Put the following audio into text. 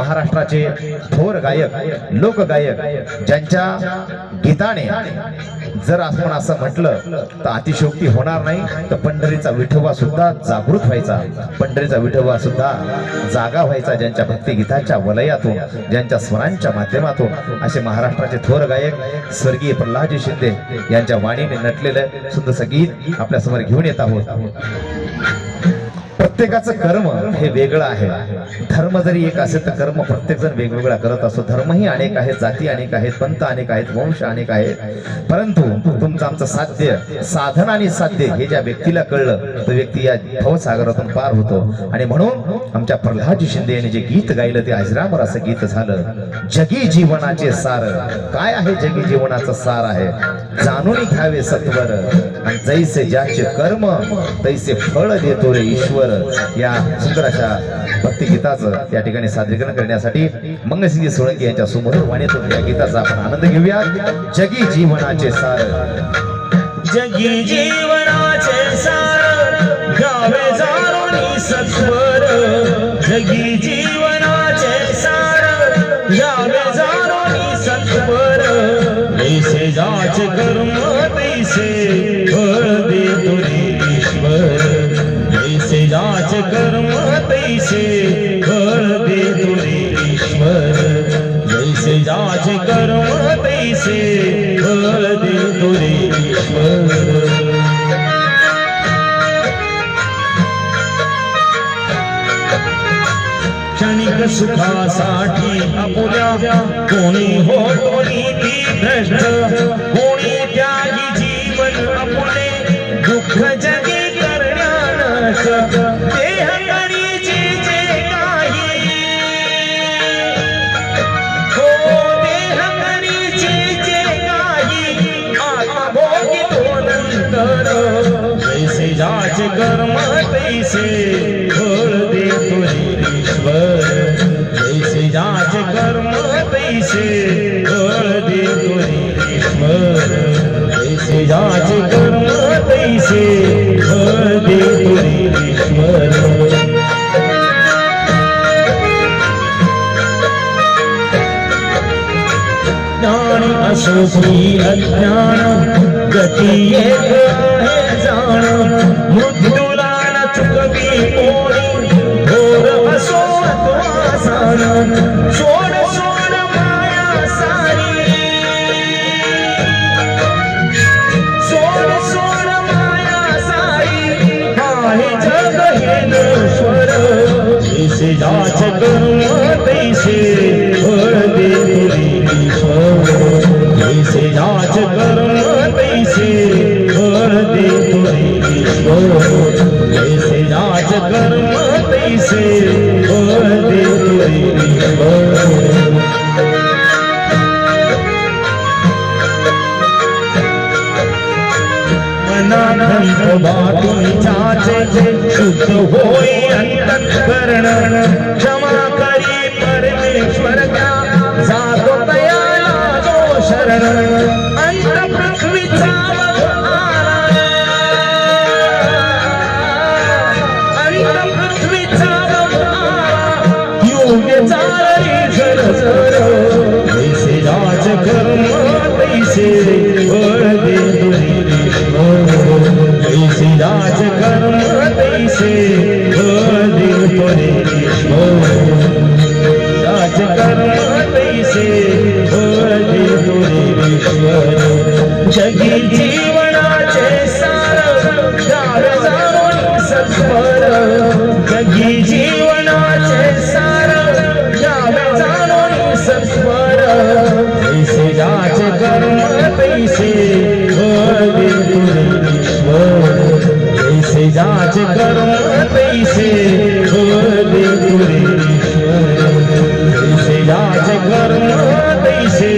महाराष्ट्राचे थोर गायक लोकगायक ज्यांच्या गीताने जर आपण असं म्हटलं तर अतिशोक्ती होणार नाही. तर पंढरीचा विठोबा सुद्धा जागृत व्हायचा. पंढरीचा विठोबा सुद्धा जागा व्हायचा ज्यांच्या भक्तिगीताच्या वलयातून ज्यांच्या स्वरांच्या माध्यमातून. असे महाराष्ट्राचे थोर गायक स्वर्गीय प्रल्हादजी शिंदे यांच्या वाणीने नटलेलं सुंदरसं गीत आपल्यासमोर घेऊन येत आहोत. प्रत्येकाचं कर्म हे वेगळं आहे. धर्म जरी एक असेल तर कर्म प्रत्येक जण वेगवेगळा करत असतो धर्मही अनेक आहेत जाती अनेक आहेत पंथ अनेक आहेत वंश अनेक आहेत. परंतु तुमचं आमचं साध्य साधन आणि साध्य हे ज्या व्यक्तीला कळलं तो व्यक्ती या भवसागरातून पार होतो. आणि म्हणून आमच्या प्रल्हादजी शिंदे यांनी जे गीत गायलं ते अजरामर असं गीत झालं. जगी जीवनाचे सार. काय आहे जगी जीवनाचं सार आहे? जाणून घ्यावे सत्वर. आणि जैसे ज्याचे कर्म तैसे फळ देतो रे ईश्वर. या सुंदर अशा भक्तिगीताचं या ठिकाणी सादरीकरण करण्यासाठी मंगलसिंह सोळंकी यांच्या सुमधुर वाणीतून या गीताचा आपण आनंद घेऊया जगी जीवनाचे सार. जगी जीवनाचे सार. आज जाचे कर्म तैसे फळ देतो रे ईश्वर. ऐसे जाचे कर्म तैसे फळ देतो रे ईश्वर. जैसे जाचे कर्म तैसे फळ देतो रे ईश्वर. क्षणिक सुखासाठी अपुऱ्या कोणी हो कोणी ती भ्रष्ट. दुःख जगे करण्यानच देह करीचे जे काही. हो देह करीचे जे काही. आत्मभोगी तो नंतर. जैसे जाच कर्म तैसे घोळ दे रे ईश्वर. जैसे जाच कर्म तैसे घोळ दे रे ईश्वर. जैसे जाच कर्म सुञान गति मान असो आ आहे जग हे जैसे जाच कर्म तैसे फळ देतो ईश्वर जैसे जाच मनानंद बातून चाचे शुद्ध होई अंतःकरण क्षमा करी देतो रे राज कर्म तैसे फळ जगी जीवनाचे सार जाणून सत्वर जगी जीवनाचे सार जाणून सत्वर तैसे तैसे ઘરનો દઈશે